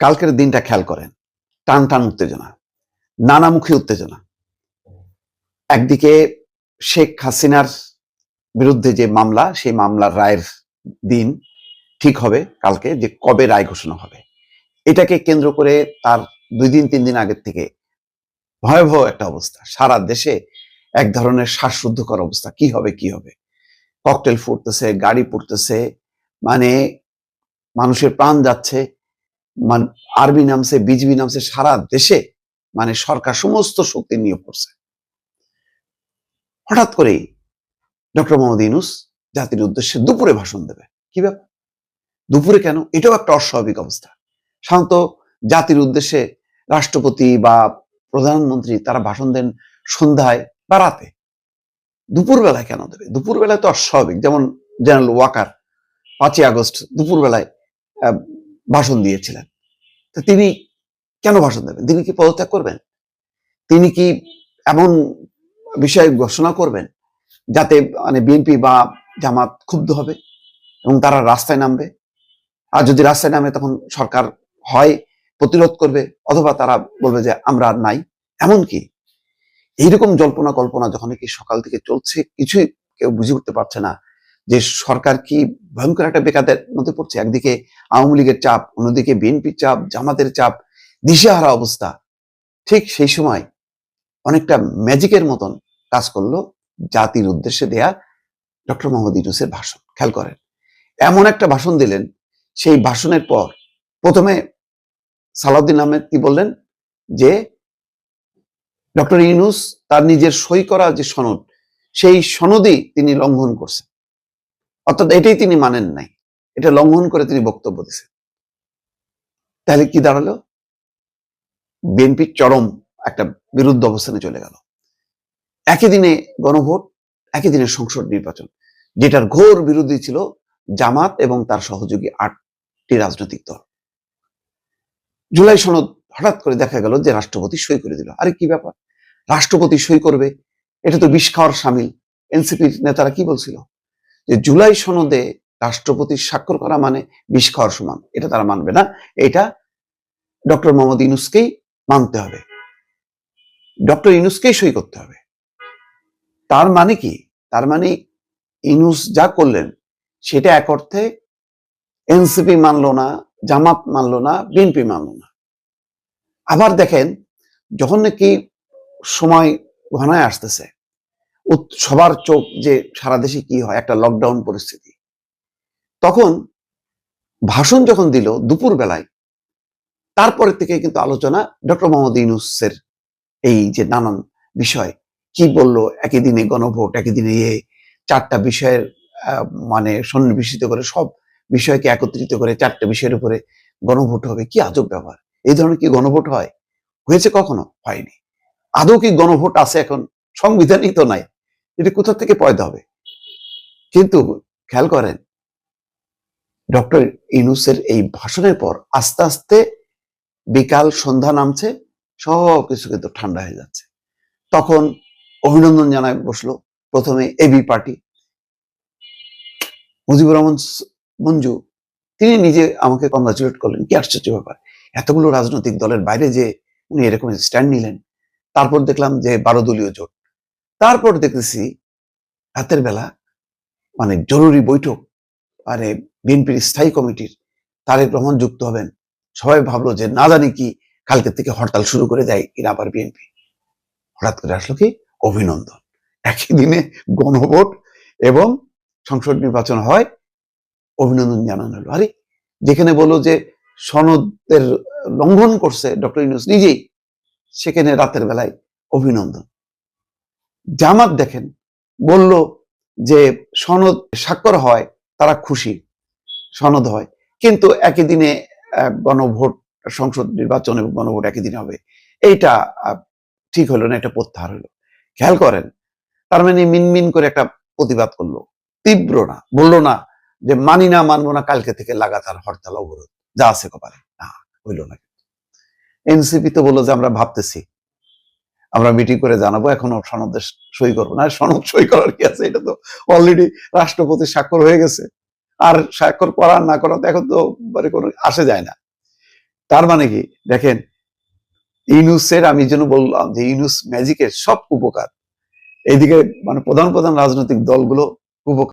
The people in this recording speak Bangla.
কালকের দিনটা খেয়াল করেন। টান টান উত্তেজনা, নানামুখী উত্তেজনা। একদিকে শেখ হাসিনার বিরুদ্ধে যে মামলা, সেই মামলার রায়ের দিন ঠিক হবে কালকে যে কবে রায় ঘোষণা হবে। এটাকে কেন্দ্র করে তার দুই দিন, তিন দিন আগের থেকে ভয়াবহ একটা অবস্থা। সারা দেশে এক ধরনের শ্বাসরুদ্ধকর অবস্থা। কি হবে কি হবে? ককটেল ফুটতেছে, গাড়ি পুড়তেছে মানে মানুষের প্রাণ যাচ্ছে। মান আর্মি নামছে বিজিবি নামছে, সারা দেশে মানে সরকার সমস্ত শক্তি নিয়োগ করছে। হঠাৎ করেই ডক্টর মোহাম্মদ ইউনুস জাতির উদ্দেশ্যে দুপুরে ভাষণ দেবে। কি ব্যাপার? দুপুরে কেন? এটাও একটা অস্বাভাবিক অবস্থা। সাধারণত জাতির উদ্দেশ্যে রাষ্ট্রপতি বা প্রধানমন্ত্রী তারা ভাষণ দেন সন্ধ্যায় বা রাতে। দুপুরবেলায় কেন দেবে? দুপুরবেলায় তো অস্বাভাবিক। যেমন জেনারেল ওয়াকার পাঁচই আগস্ট দুপুরবেলায় ভাষণ দিয়েছিলেন। তিনি কেন ভাষণ দেবেন? তিনি কি পদত্যাগ করবেন? তিনি কি এমন বিষয়ে ঘোষণা করবেন যাতে মানে বিএনপি বা জামাত ক্ষুব্ধ হবে এবং তারা রাস্তায় নামবে? আর যদি রাস্তায় নামে, তখন সরকার হয়, প্রতিরোধ করবে, অথবা তারা বলবে যে আমরা নাই। এমন কি? এইরকম জল্পনা কল্পনা যখন কি সকাল থেকে চলছে, কিছুই কেউ বুঝে উঠতে পারছে না। যে সরকার কি ভয়ঙ্কর একটা বেকাদের মধ্যে পড়ছে? একদিকে আওয়ামী লীগের চাপ, অন্যদিকে বিএনপির চাপ, জামাতের চাপ, দিশেহারা অবস্থা। ঠিক সেই সময় অনেকটা ম্যাজিকের মতন কাজ করল জাতির উদ্দেশ্যে দেয়া ডক্টর মোহাম্মদ ইউনুসের ভাষণ। খেয়াল করেন, এমন একটা ভাষণ দিলেন, সেই ভাষণের পর প্রথমে সালাউদ্দিন আহমেদ কি বললেন? যে ডক্টর ইউনুস তার নিজের সই করা যে সনদ, সেই সনদই তিনি লঙ্ঘন করছেন। অর্থাৎ এটাই তিনি মানেন নাই। এটা লঙ্ঘন করে তিনি বক্তব্য দিয়েছেন। তাহলে কি দাঁড়াল? বিএনপি চরম একটা বিরুদ্ধ অবস্থানে চলে গেল। একই দিনে গণভোট, একই দিনে সংসদ নির্বাচন, যেটার ঘোর বিরোধী ছিল জামাত এবং তার সহযোগী আটটি রাজনৈতিক দল। জুলাই সনদ হঠাৎ করে দেখা গেল যে রাষ্ট্রপতি সই করে দিল। আরে কি ব্যাপার? রাষ্ট্রপতি সই করবে? এটা তো বিষ খাওয়ার সামিল। এনসিপির নেতারা কি বলছিল? যে জুলাই সনদে রাষ্ট্রপতির স্বাক্ষর করা মানে বিষ খাওয়ার সমান, এটা তারা মানবে না। এটা ডক্টর মোহাম্মদ ইউনুসকেই মানতে হবে। ডক্টর ইউনুসকেই সই করতে হবে। তার মানে কি? তার মানে ইনুস যা করলেন, সেটা এক অর্থে এনসিপি মানলো না, জামাত মানলো না, বিএনপি মানলো না। আবার দেখেন, যখন নাকি সময় ঘনায় আসতেছে সবার চোখ যে সারা দেশে কি হয়, একটা লকডাউন পরিস্থিতি। তখন ভাষণ যখন দিল দুপুর বেলায় তারপরে থেকে কিন্তু আলোচনা ডক্টর মোহাম্মদ ইউনুসের এই যে নানান বিষয়, কি বলল, একই দিনে গণভোট, একই দিনে ইয়ে চারটা বিষয়ের মানে সন্নিবেশিত করে, সব বিষয়কে একত্রিত করে চারটা বিষয়ের উপরে গণভোট হবে, কি আজব ব্যাপার। এই ধরনের কি গণভোট হয়? হয়েছে কখনো? হয়নি। আদৌ কি গণভোট আছে এখন? সংবিধানই তো নাই। এটা কোথা থেকে পয়দা হবে? কিন্তু খেয়াল করেন, ডক্টর ইনুসের এই ভাষণের পর আস্তে আস্তে বিকাল সন্ধ্যা নামছে, সব কিছু কিন্তু ঠান্ডা হয়ে যাচ্ছে। তখন অভিনন্দন জানায় বসল প্রথমে এবি পার্টি। মুজিবুর রহমান মঞ্জু, তিনি নিজে আমাকে কংগ্রাচুলেট করলেন। কি আশ্চর্য ব্যাপার। এতগুলো রাজনৈতিক দলের বাইরে যে উনি এরকম স্ট্যান্ড নিলেন। তারপর দেখলাম যে বারো দলীয় জোট। তারপর দেখতেছি রাতের বেলা মানে জরুরি বৈঠক মানে বিএনপির স্থায়ী কমিটির তারেক রহমান যুক্ত হবেন। সবাই ভাবলো যে না জানি কি কালকে থেকে হরতাল শুরু করে দেয় কিনা আবার বিএনপি। হঠাৎ করে আসলো কি? অভিনন্দন। একই দিনে গণভোট এবং সংসদ নির্বাচন হয়, অভিনন্দন জানানো হলো। আরে, যেখানে বলল যে সনদের লঙ্ঘন করছে ডক্টর ইউনুস নিজেই, সেখানে রাতের বেলায় অভিনন্দন। জামাত দেখেন, বলল যে সনদ স্বাক্ষর হয়, তারা খুশি, সনদ হয়। কিন্তু একই দিনে গণভোট, সংসদ নির্বাচন এবং গণভোট একই দিনে হবে। এইটা ঠিক হলো না, এটা প্রত্যাহার হলো। খেয়াল করেন, তার মানে মিনমিন করে একটা প্রতিবাদ করল। তীব্র না, বলল না যে মানি না, মানবো না, কালকে থেকে লাগাতার হরতাল, অবরোধ, যা আছে কপালে, না, হইল না। এনসিপি তো বলল যে আমরা ভাবতেছি আমরা মিটিং করে জানাব, এখনও সনদে সই করব না। সনদ সই করার কি আছে? এটা তো অলরেডি রাষ্ট্রপতি স্বাক্ষর হয়ে গেছে। আর স্বাক্ষর করা না করা তো এখন তো মানে কোনো আসে যায় না। তার মানে কি? দেখেন, ইউনুসের আমি যেন বললাম যে ইউনুস ম্যাজিকের সব উপকার। এইদিকে মানে প্রধান প্রধান রাজনৈতিক দলগুলো উপকার